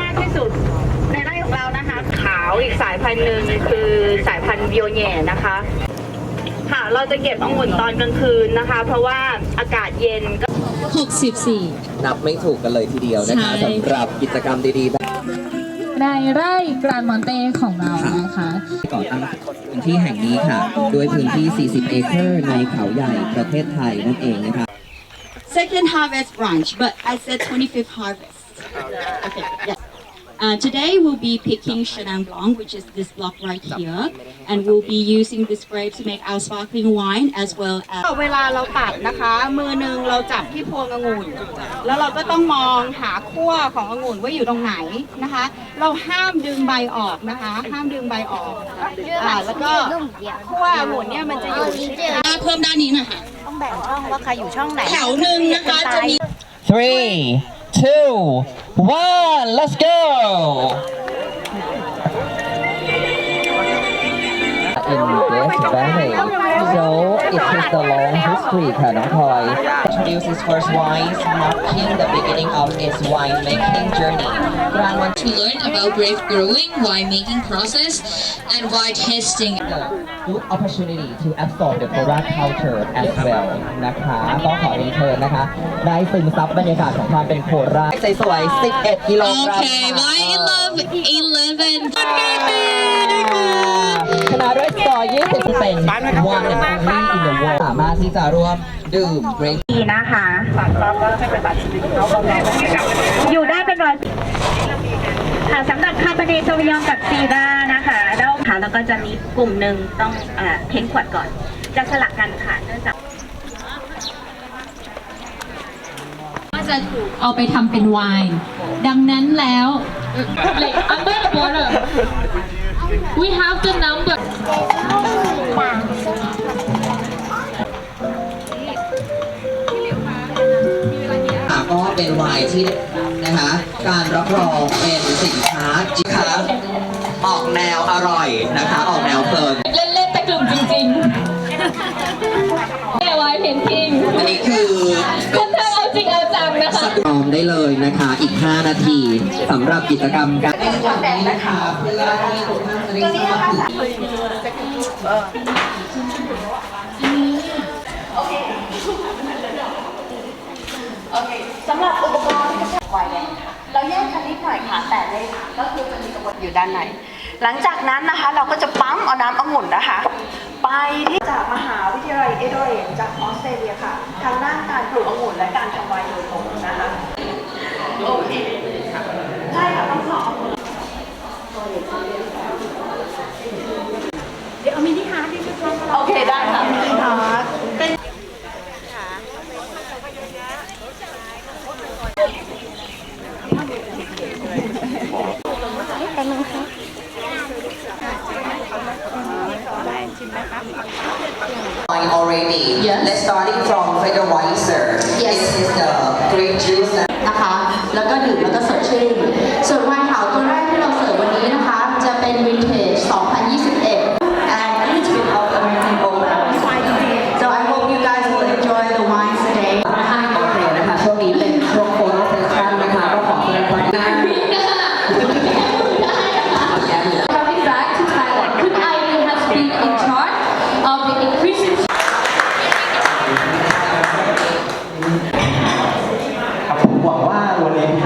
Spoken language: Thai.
มากที่สุดในไร่ของเรานะคะ ขาวอีกสายพันธุ์หนึ่งคือสายพันธุ์เบียอแย่นะคะ ค่ะเราจะเก็บองุ่นตอนกลางคืนนะคะ เพราะว่าอากาศเย็นก็ 64 นับไม่ถูกกันเลยทีเดียวนะคะสำหรับกิจกรรมดีๆแบบในไร่กรานมอนเต้ของเรานะคะ ก่อตั้งพื้นที่แห่งนี้ค่ะ ด้วยพื้นที่ 40 เอเคอร์ในเขาใหญ่ประเทศไทยนั่นเองนะคะ Second harvest branch, but I said 25th harvest. Okay, yeah. Uh, today we'll be picking Chenin Blanc, which is this block right here, and we'll be using this grape to make our sparkling wine as well as เวลาเราตัดนะคะ มือหนึ่งเราจับที่พวงองุ่น แล้วเราก็ต้องมองหาขั้วขององุ่นว่าอยู่ตรงไหนนะคะ เราห้ามดึงใบออกนะคะ ห้ามดึงใบออกอ่าแล้วก็ขั้วองุ่นเนี่ยมันจะอยู่ชิดกันเพิ่มด้านนี้หน่อยค่ะต้องแบ่งช่องว่าใครอยู่ช่องไหนแถวหนึ่งนะคะจะมี Three, two, one, let's go! So it is the long history ค่ะน้องพลอย Introduce its first wines, marking the beginning of its winemaking journey. Grand One to learn about grape growing, winemaking process, and wine tasting. good opportunity to absorb the Korea culture as well นะคะต้องขอเรียนเชิญนะคะ ได้ซึมซับบรรยากาศของความเป็นโคราชสวยๆ11 กิโลกรัม Okay, wine in love 11. ชนะด้วยสกอร์20เป็น one and only in the world สามารถที่จะร่วมดื่ม grape ดีนะคะ อยู่ได้เป็นร้อยค่ะสำหรับคาร์บเนโซวิยองกับซีด้านะคะแล้วค่ะแล้วก็จะมีกลุ่มหนึ่งต้องเอ่อเพ้นขวดก่อน จะสลักกันค่ะเนื่องจากก็จะเอาไปทำเป็นไวน์ดังนั้นแล้ว like under the border we have the number ค่ะก็ เป็นไวน์ที่นะคะ การรับรองเป็นสินค้าจิครับออกแนวอร่อยนะคะ ออกแนวเพลินเล่นเล่นๆแต่กลุ่มจริงๆแต่ไวน์เพนทิงอันนี้คือค่อนข้างเอาจริงเอาจังนะคะสกรอมได้เลยนะคะ อีก 5 นาทีสำหรับกิจกรรมการในวันนี้นะคะเพื่อให้ทุกท่านได้ทราบ ถึงสำหรับอุปกรณ์ที่จะไวเลยค่ะ เราแยกกันนิดหน่อยค่ะ แต่ในถังก็คือจะมีกระบวนอยู่ด้านใน หลังจากนั้นนะคะ เราก็จะปั๊มเอาน้ำองุ่นนะคะ ไปที่จากมหาวิทยาลัยเอเดอเรนจากออสเตรเลียค่ะ ทางด้านการปลูกองุ่นและการทำไวน์โดยตรงนะคะ โอเค ใช่ค่ะต้องขอเดี๋ยวเอามินิฮาร์ดที่ช่วยโอเคได้ค่ะมินิฮาร์ด เป็น wine already let's starting from Federweiser Yes. this is the grape juice นะคะ แล้วก็ดื่มแล้วก็สดชื่น ส่วนไว ตัวเล็เนี่ย